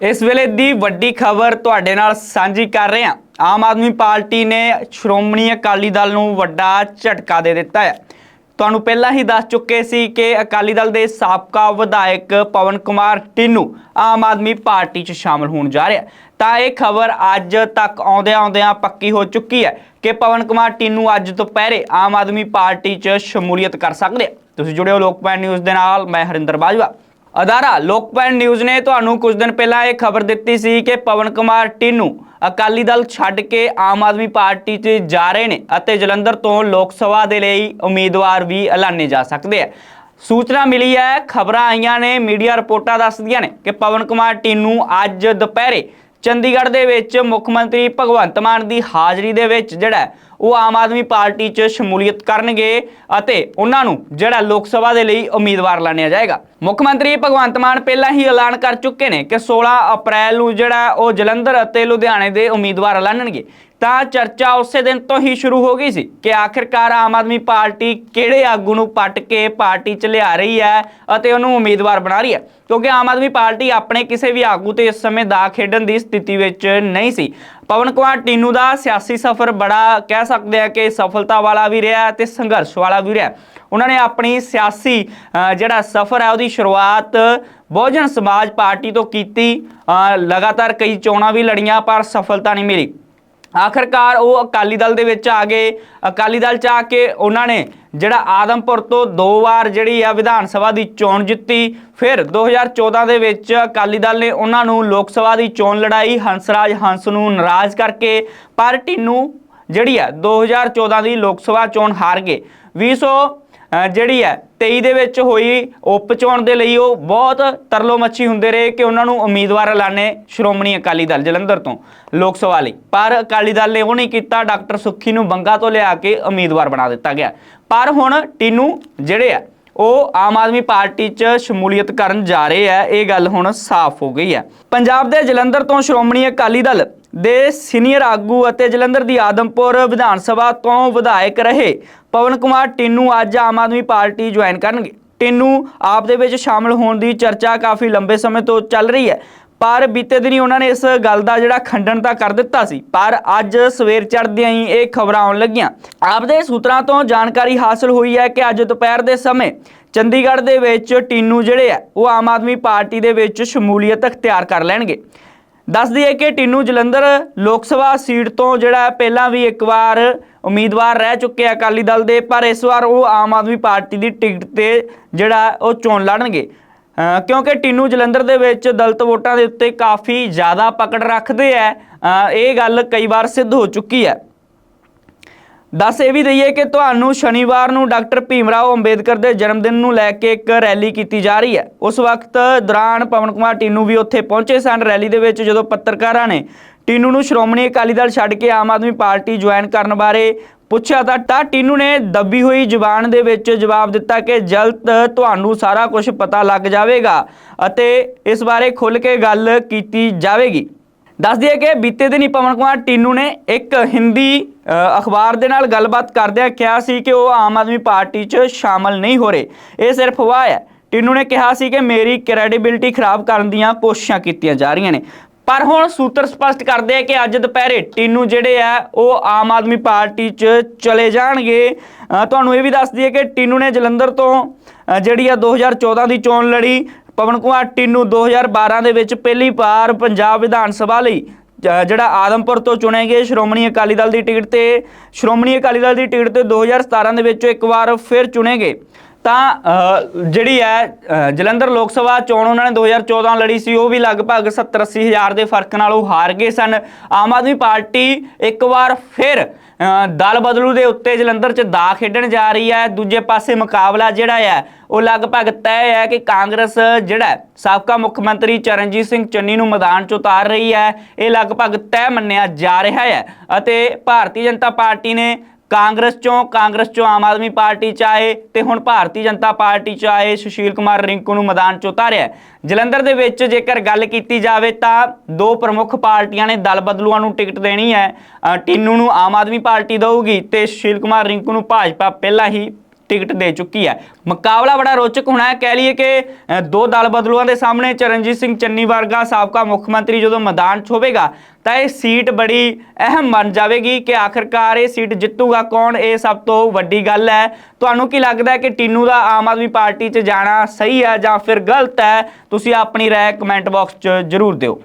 ਇਸ ਵੇਲੇ ਦੀ ਵੱਡੀ ਖਬਰ ਤੁਹਾਡੇ ਨਾਲ ਸਾਂਝੀ ਕਰ ਰਹੇ ਹਾਂ। ਆਮ ਆਦਮੀ ਪਾਰਟੀ ਨੇ ਸ਼੍ਰੋਮਣੀ ਅਕਾਲੀ ਦਲ ਨੂੰ ਵੱਡਾ ਝਟਕਾ ਦੇ ਦਿੱਤਾ ਹੈ। ਤੁਹਾਨੂੰ ਪਹਿਲਾਂ ਹੀ ਦੱਸ ਚੁੱਕੇ ਸੀ ਕਿ ਅਕਾਲੀ ਦਲ ਦੇ ਸਾਬਕਾ ਵਿਧਾਇਕ ਪਵਨ ਕੁਮਾਰ ਟਿੰਨੂ ਆਮ ਆਦਮੀ ਪਾਰਟੀ 'ਚ ਸ਼ਾਮਲ ਹੋਣ ਜਾ ਰਿਹਾ ਤਾਂ ਇਹ ਖਬਰ ਅੱਜ ਤੱਕ ਆਉਂਦਿਆਂ ਆਉਂਦਿਆਂ ਪੱਕੀ ਹੋ ਚੁੱਕੀ ਹੈ ਕਿ ਪਵਨ ਕੁਮਾਰ ਟਿੰਨੂ ਅੱਜ ਦੁਪਹਿਰੇ ਆਮ ਆਦਮੀ ਪਾਰਟੀ 'ਚ ਸ਼ਮੂਲੀਅਤ ਕਰ ਸਕਦੇ ਆ। ਤੁਸੀਂ ਜੁੜੇ ਹੋ ਲੋਕਪਾਲ ਨਿਊਜ਼ ਦੇ ਨਾਲ, ਮੈਂ ਹਰਿੰਦਰ ਬਾਜਵਾ। ਅਦਾਰਾ, ਲੋਕਪਾਲ ਨਿਊਜ਼ ਨੇ ਤੁਹਾਨੂੰ ਕੁਝ ਦਿਨ ਪਹਿਲਾਂ ਇਹ ਖਬਰ ਦਿੱਤੀ ਸੀ ਕਿ ਪਵਨ ਕੁਮਾਰ ਟਿੰਨੂ ਅਕਾਲੀ ਦਲ ਛੱਡ ਕੇ ਆਮ ਆਦਮੀ ਪਾਰਟੀ 'ਚ ਜਾ ਰਹੇ ਨੇ ਅਤੇ ਜਲੰਧਰ ਤੋਂ ਲੋਕ ਸਭਾ ਦੇ ਲਈ ਉਮੀਦਵਾਰ ਵੀ ਐਲਾਨੇ ਜਾ ਸਕਦੇ ਆ। ਸੂਚਨਾ ਮਿਲੀ ਹੈ, ਖਬਰਾਂ ਆਈਆਂ ਨੇ, ਮੀਡੀਆ ਰਿਪੋਰਟਾਂ ਦੱਸਦੀਆਂ ਨੇ ਕਿ ਪਵਨ ਕੁਮਾਰ ਟਿੰਨੂ ਅੱਜ ਦੁਪਹਿਰੇ ਚੰਡੀਗੜ੍ਹ ਦੇ ਵਿੱਚ ਮੁੱਖ ਮੰਤਰੀ ਭਗਵੰਤ ਮਾਨ ਦੀ ਹਾਜ਼ਰੀ ਦੇ ਵਿੱਚ ਜਿਹੜਾ ਉਹ ਆਮ ਆਦਮੀ ਪਾਰਟੀ 'ਚ ਸ਼ਮੂਲੀਅਤ ਕਰਨਗੇ ਅਤੇ ਉਹਨਾਂ ਨੂੰ ਜਿਹੜਾ ਲੋਕ ਸਭਾ ਦੇ ਲਈ ਉਮੀਦਵਾਰ ਲਾਣਿਆ ਜਾਏਗਾ। ਮੁੱਖ ਮੰਤਰੀ ਭਗਵੰਤ ਮਾਨ ਪਹਿਲਾਂ ਹੀ ਐਲਾਨ ਕਰ ਚੁੱਕੇ ਨੇ ਕਿ 16 ਅਪ੍ਰੈਲ ਨੂੰ ਜਿਹੜਾ ਉਹ ਜਲੰਧਰ ਅਤੇ ਲੁਧਿਆਣੇ ਦੇ ਉਮੀਦਵਾਰ ਐਲਾਨਣਗੇ ਤਾਂ ਚਰਚਾ ਉਸੇ ਦਿਨ ਤੋਂ ਹੀ ਸ਼ੁਰੂ ਹੋ ਗਈ ਸੀ ਕਿ ਆਖਿਰਕਾਰ ਆਮ ਆਦਮੀ ਪਾਰਟੀ ਕਿਹੜੇ ਆਗੂ ਨੂੰ ਪੱਟ ਕੇ ਪਾਰਟੀ 'ਚ ਲਿਆ ਰਹੀ ਹੈ ਅਤੇ ਉਹਨੂੰ ਉਮੀਦਵਾਰ ਬਣਾ ਰਹੀ ਹੈ। ਕਿਉਂਕਿ ਆਮ ਆਦਮੀ ਪਾਰਟੀ ਆਪਣੇ ਕਿਸੇ ਵੀ ਆਗੂ ਤੇ ਇਸ ਸਮੇਂ ਦਾ ਖੇਡਣ ਦੀ ਸਥਿਤੀ ਵਿੱਚ ਨਹੀਂ ਸੀ। ਪਵਨ ਕੁਮਾਰ ਟੀਨੂ ਦਾ ਸਿਆਸੀ ਸਫ਼ਰ ਬੜਾ ਕਹਿ ਸਕਦੇ ਆ ਕਿ ਸਫਲਤਾ ਵਾਲਾ ਵੀ ਰਿਹਾ ਤੇ ਸੰਘਰਸ਼ ਵਾਲਾ ਵੀ ਰਿਹਾ। ਉਹਨਾਂ ਨੇ ਆਪਣੀ ਸਿਆਸੀ ਜਿਹੜਾ ਸਫ਼ਰ ਹੈ ਉਹਦੀ ਸ਼ੁਰੂਆਤ ਬਹੁਜਨ ਸਮਾਜ ਪਾਰਟੀ ਤੋਂ ਕੀਤੀ। ਲਗਾਤਾਰ ਕਈ ਚੋਣਾਂ ਵੀ ਲੜੀਆਂ, ਪਰ ਸਫਲਤਾ ਨਹੀਂ ਮਿਲੀ। ਆਖਰਕਾਰ ਉਹ ਅਕਾਲੀ ਦਲ ਦੇ ਵਿੱਚ ਆ ਗਏ। ਅਕਾਲੀ ਦਲ ਚ ਆ ਕੇ ਉਹਨਾਂ ਨੇ ਜਿਹੜਾ ਆਦਮਪੁਰ ਤੋਂ ਦੋ ਵਾਰ ਜਿਹੜੀ ਆ ਵਿਧਾਨ ਸਭਾ ਦੀ ਚੋਣ ਜਿੱਤੀ ਫਿਰ 2014 ਦੇ ਵਿੱਚ ਅਕਾਲੀ ਦਲ ਨੇ ਉਹਨਾਂ ਨੂੰ ਲੋਕ ਸਭਾ ਦੀ ਚੋਣ ਲੜਾਈ ਹੰਸਰਾਜ ਹੰਸ ਨੂੰ ਨਾਰਾਜ਼ ਕਰਕੇ ਪਰ ਟਿੰਨੂ ਜਿਹੜੀ ਆ 2014 ਦੀ ਲੋਕ ਸਭਾ ਚੋਣ ਹਾਰ ਗਏ। 200 ਅ, ਜਿਹੜੀ ਹੈ 23 ਦੇ ਵਿੱਚ ਹੋਈ ਉਪ ਚੋਣ ਦੇ ਲਈ ਉਹ ਬਹੁਤ ਤਰਲੋ ਮੱਛੀ ਹੁੰਦੇ ਰਹੇ ਕਿ ਉਹਨਾਂ ਨੂੰ ਉਮੀਦਵਾਰ ਐਲਾਨੇ ਸ਼੍ਰੋਮਣੀ ਅਕਾਲੀ ਦਲ ਜਲੰਧਰ ਤੋਂ ਲੋਕ ਸਭਾ ਲਈ। ਪਰ ਅਕਾਲੀ ਦਲ ਨੇ ਉਹ ਨਹੀਂ ਕੀਤਾ, ਡਾਕਟਰ ਸੁੱਖੀ ਨੂੰ ਬੰਗਾ ਤੋਂ ਲਿਆ ਕੇ ਉਮੀਦਵਾਰ ਬਣਾ ਦਿੱਤਾ ਗਿਆ। ਪਰ ਹੁਣ ਟੀਨੂ ਜਿਹੜੇ ਆ ਉਹ ਆਮ ਆਦਮੀ ਪਾਰਟੀ 'ਚ ਸ਼ਮੂਲੀਅਤ ਕਰਨ ਜਾ ਰਹੇ ਆ, ਇਹ ਗੱਲ ਹੁਣ ਸਾਫ਼ ਹੋ ਗਈ ਹੈ। ਪੰਜਾਬ ਦੇ ਜਲੰਧਰ ਤੋਂ ਸ਼੍ਰੋਮਣੀ ਅਕਾਲੀ ਦਲ ਦੇ ਸੀਨੀਅਰ ਆਗੂ ਅਤੇ ਜਲੰਧਰ ਦੀ ਆਦਮਪੁਰ ਵਿਧਾਨ ਸਭਾ ਤੋਂ ਵਿਧਾਇਕ ਰਹੇ ਪਵਨ ਕੁਮਾਰ ਟਿੰਨੂ ਅੱਜ ਆਮ ਆਦਮੀ ਪਾਰਟੀ ਜੁਆਇਨ ਕਰਨਗੇ। ਟਿੰਨੂ, ਆਪ ਦੇ ਵਿੱਚ ਸ਼ਾਮਲ ਹੋਣ ਦੀ ਚਰਚਾ ਕਾਫੀ ਲੰਬੇ ਸਮੇਂ ਤੋਂ ਚੱਲ ਰਹੀ ਹੈ। ਪਰ ਬੀਤੇ ਦਿਨੀ ਉਹਨਾਂ ਨੇ ਇਸ ਗੱਲ ਦਾ ਜਿਹੜਾ ਖੰਡਨ ਤਾਂ ਕਰ ਦਿੱਤਾ ਸੀ, ਪਰ ਅੱਜ ਸਵੇਰ ਚੜ੍ਹਦਿਆਂ ਹੀ ਇਹ ਖਬਰਾਂ ਆਉਣ ਲੱਗੀਆਂ। ਆਪਦੇ ਸੂਤਰਾਂ ਤੋਂ ਜਾਣਕਾਰੀ ਹਾਸਲ ਹੋਈ ਹੈ ਕਿ ਅੱਜ ਦੁਪਹਿਰ ਦੇ ਸਮੇਂ ਚੰਡੀਗੜ੍ਹ ਦੇ ਵਿੱਚ ਟੀਨੂ ਜਿਹੜੇ ਆ ਉਹ ਆਮ ਆਦਮੀ ਪਾਰਟੀ ਦੇ ਵਿੱਚ ਸ਼ਮੂਲੀਅਤ ਅਖਤਿਆਰ ਕਰ ਲੈਣਗੇ। ਦੱਸ ਦਈਏ ਕਿ ਟੀਨੂ ਜਲੰਧਰ ਲੋਕ ਸਭਾ ਸੀਟ ਤੋਂ ਜਿਹੜਾ ਪਹਿਲਾਂ ਵੀ ਇੱਕ ਵਾਰ ਉਮੀਦਵਾਰ ਰਹਿ ਚੁੱਕੇ ਅਕਾਲੀ ਦਲ ਦੇ, ਪਰ ਇਸ ਵਾਰ ਉਹ ਆਮ ਆਦਮੀ ਪਾਰਟੀ ਦੀ ਟਿਕਟ ਤੇ ਜਿਹੜਾ ਉਹ ਚੋਣ ਲੜਨਗੇ। ਕਿਉਂਕਿ ਟੀਨੂ ਜਲੰਧਰ ਦੇ ਵਿੱਚ ਦਲਤ ਵੋਟਾਂ ਦੇ ਉੱਤੇ ਕਾਫੀ ਜ਼ਿਆਦਾ ਪਕੜ ਰੱਖਦੇ ਆ ਇਹ ਗੱਲ ਕਈ ਵਾਰ ਸਿੱਧ ਹੋ ਚੁੱਕੀ ਹੈ। ਦੱਸ ਇਹ ਵੀ ਦਈਏ ਕਿ ਤੁਹਾਨੂੰ ਸ਼ਨੀਵਾਰ ਨੂੰ ਡਾਕਟਰ ਭੀਮਰਾਓ ਅੰਬੇਦਕਰ ਦੇ ਜਨਮ ਦਿਨ ਨੂੰ ਲੈ ਕੇ ਇੱਕ ਰੈਲੀ ਕੀਤੀ ਜਾ ਰਹੀ ਹੈ। ਉਸ ਵਕਤ ਦੌਰਾਨ ਪਵਨ ਕੁਮਾਰ ਟੀਨੂ ਵੀ ਉੱਥੇ ਪਹੁੰਚੇ ਸਨ। ਰੈਲੀ ਦੇ ਵਿੱਚ ਜਦੋਂ ਪੱਤਰਕਾਰਾਂ ਨੇ ਟੀਨੂ ਨੂੰ ਸ਼੍ਰੋਮਣੀ ਅਕਾਲੀ ਦਲ ਛੱਡ ਕੇ ਆਮ ਆਦਮੀ ਪਾਰਟੀ ਜੁਆਇਨ ਕਰਨ ਬਾਰੇ ਪੁੱਛਿਆ ਤਾਂ ਤਾਂ ਟੀਨੂ ਨੇ ਦੱਬੀ ਹੋਈ ਜ਼ੁਬਾਨ ਦੇ ਵਿੱਚ ਜਵਾਬ ਦਿੱਤਾ ਕਿ ਜਲਦ ਤੁਹਾਨੂੰ ਸਾਰਾ ਕੁਝ ਪਤਾ ਲੱਗ ਜਾਵੇਗਾ ਅਤੇ ਇਸ ਬਾਰੇ ਖੁੱਲ੍ਹ ਕੇ ਗੱਲ ਕੀਤੀ ਜਾਵੇਗੀ। ਦੱਸ ਦਈਏ ਕਿ ਬੀਤੇ ਦਿਨ ਹੀ ਪਵਨ ਕੁਮਾਰ ਟੀਨੂ ਨੇ ਇੱਕ ਹਿੰਦੀ ਅ, ਅਖਬਾਰ ਦੇ ਨਾਲ ਗੱਲਬਾਤ ਕਰਦਿਆਂ ਕਿਹਾ ਸੀ ਕਿ ਉਹ ਆਮ ਆਦਮੀ ਪਾਰਟੀ 'ਚ ਸ਼ਾਮਲ ਨਹੀਂ ਹੋ ਰਹੇ। ਇਹ ਸਿਰਫ ਹਵਾ ਹੈ ਟੀਨੂ ਨੇ ਕਿਹਾ ਸੀ ਕਿ ਮੇਰੀ ਕ੍ਰੈਡੀਬਿਲਟੀ ਖਰਾਬ ਕਰਨ ਦੀਆਂ ਕੋਸ਼ਿਸ਼ਾਂ ਕੀਤੀਆਂ ਜਾ ਰਹੀਆਂ ਨੇ। ਪਰ ਹੁਣ ਸੂਤਰ ਸਪਸ਼ਟ ਕਰਦੇ ਆ ਕਿ ਅੱਜ ਦੁਪਹਿਰੇ ਟੀਨੂ ਜਿਹੜੇ ਆ, ਉਹ ਆਮ ਆਦਮੀ ਪਾਰਟੀ 'ਚ ਚਲੇ ਜਾਣਗੇ। ਤੁਹਾਨੂੰ ਇਹ ਵੀ ਦੱਸ ਦਈਏ ਕਿ ਟੀਨੂ ਨੇ ਜਲੰਧਰ ਤੋਂ ਜਿਹੜੀ ਆ 2014 ਦੀ ਚੋਣ ਲੜੀ, ਪਵਨ ਕੁਮਾਰ ਟੀਨੂ 2012 ਦੇ ਵਿੱਚ ਪਹਿਲੀ ਵਾਰ ਪੰਜਾਬ ਵਿਧਾਨ ਸਭਾ ਲਈ ਜਿਹੜਾ ਆਦਮਪੁਰ ਤੋਂ ਚੁਣੇ ਗਏ ਸ਼੍ਰੋਮਣੀ ਅਕਾਲੀ ਦਲ ਦੀ ਟਿਕਟ ਤੇ, ਸ਼੍ਰੋਮਣੀ ਅਕਾਲੀ ਦਲ ਦੀ ਟਿਕਟ ਤੇ 2017 ਦੇ ਵਿੱਚ ਇੱਕ ਵਾਰ ਫਿਰ ਚੁਣੇ ਗਏ। ਤਾਂ ਜਿਹੜੀ ਹੈ ਜਲੰਧਰ ਲੋਕ ਸਭਾ ਚੋਣ ਉਹਨਾਂ ਨੇ 2014 ਲੜੀ ਸੀ, ਉਹ ਵੀ ਲਗਭਗ 70 80 ਹਜ਼ਾਰ ਦੇ ਫ਼ਰਕ ਨਾਲ ਉਹ ਹਾਰ ਗਏ ਸਨ। ਆਮ ਆਦਮੀ ਪਾਰਟੀ ਇੱਕ ਵਾਰ ਫਿਰ ਦਲ ਬਦਲੂ ਦੇ ਉੱਤੇ ਜਲੰਧਰ 'ਚ ਦਾ ਖੇਡਣ ਜਾ ਰਹੀ ਹੈ। ਦੂਜੇ ਪਾਸੇ ਮੁਕਾਬਲਾ ਜਿਹੜਾ ਹੈ, ਉਹ ਲਗਭਗ ਤੈਅ ਹੈ ਕਿ ਕਾਂਗਰਸ ਜਿਹੜਾ ਸਾਬਕਾ ਮੁੱਖ ਮੰਤਰੀ ਚਰਨਜੀਤ ਸਿੰਘ ਚੰਨੀ ਨੂੰ ਮੈਦਾਨ 'ਚ ਉਤਾਰ ਰਹੀ ਹੈ। ਇਹ ਲਗਭਗ ਤੈਅ ਮੰਨਿਆ ਜਾ ਰਿਹਾ ਹੈ ਅਤੇ ਭਾਰਤੀ ਜਨਤਾ ਪਾਰਟੀ ਨੇ ਕਾਂਗਰਸ ਚੋਂ ਕਾਂਗਰਸ ਚੋਂ ਆਮ ਆਦਮੀ ਪਾਰਟੀ ਚ ਆਏ ਤੇ ਹੁਣ ਭਾਰਤੀ ਜਨਤਾ ਪਾਰਟੀ ਚ ਆਏ ਸੁਸ਼ੀਲ ਕੁਮਾਰ ਰਿੰਕੂ ਨੂੰ ਮੈਦਾਨ ਚ ਉਤਾਰਿਆ ਜਲੰਧਰ ਦੇ ਵਿੱਚ ਜੇਕਰ ਗੱਲ ਕੀਤੀ ਜਾਵੇ ਤਾਂ ਦੋ ਪ੍ਰਮੁੱਖ ਪਾਰਟੀਆਂ ਨੇ ਦਲ ਬਦਲੂਆਂ ਨੂੰ ਟਿਕਟ ਦੇਣੀ ਹੈ। ਅ, ਟੀਨੂ ਨੂੰ ਆਮ ਆਦਮੀ ਪਾਰਟੀ ਦੇਊਗੀ ਤੇ ਸੁਸ਼ੀਲ ਕੁਮਾਰ ਰਿੰਕੂ ਨੂੰ ਭਾਜਪਾ ਪਹਿਲਾਂ ਹੀ ਟਿਕਟ ਦੇ ਚੁੱਕੀ ਹੈ। ਮੁਕਾਬਲਾ ਬੜਾ ਰੋਚਕ ਹੋਣਾ ਹੈ। ਕਹਿ ਲਈਏ ਕਿ ਦੋ ਦਲ ਬਦਲੂਆਂ ਦੇ ਸਾਹਮਣੇ ਚਰਨਜੀਤ ਸਿੰਘ ਚੰਨੀ ਵਰਗਾ ਸਾਬਕਾ ਮੁੱਖ ਮੰਤਰੀ ਜਦੋਂ ਮੈਦਾਨ 'ਚ ਹੋਵੇਗਾ, ਤਾਂ ਇਹ ਸੀਟ ਬੜੀ ਅਹਿਮ ਬਣ ਜਾਵੇਗੀ ਕਿ ਆਖਰਕਾਰ ਇਹ ਸੀਟ ਜਿੱਤੂਗਾ ਕੌਣ? ਇਹ ਸਭ ਤੋਂ ਵੱਡੀ ਗੱਲ ਹੈ। ਤੁਹਾਨੂੰ ਕੀ ਲੱਗਦਾ ਹੈ ਕਿ ਟੀਨੂ ਦਾ ਆਮ ਆਦਮੀ ਪਾਰਟੀ 'ਚ ਜਾਣਾ ਸਹੀ ਹੈ ਜਾਂ ਫਿਰ ਗਲਤ ਹੈ? ਤੁਸੀਂ ਆਪਣੀ ਰਾਏ ਕਮੈਂਟ ਬਾਕਸ 'ਚ ਜ਼ਰੂਰ ਦਿਓ।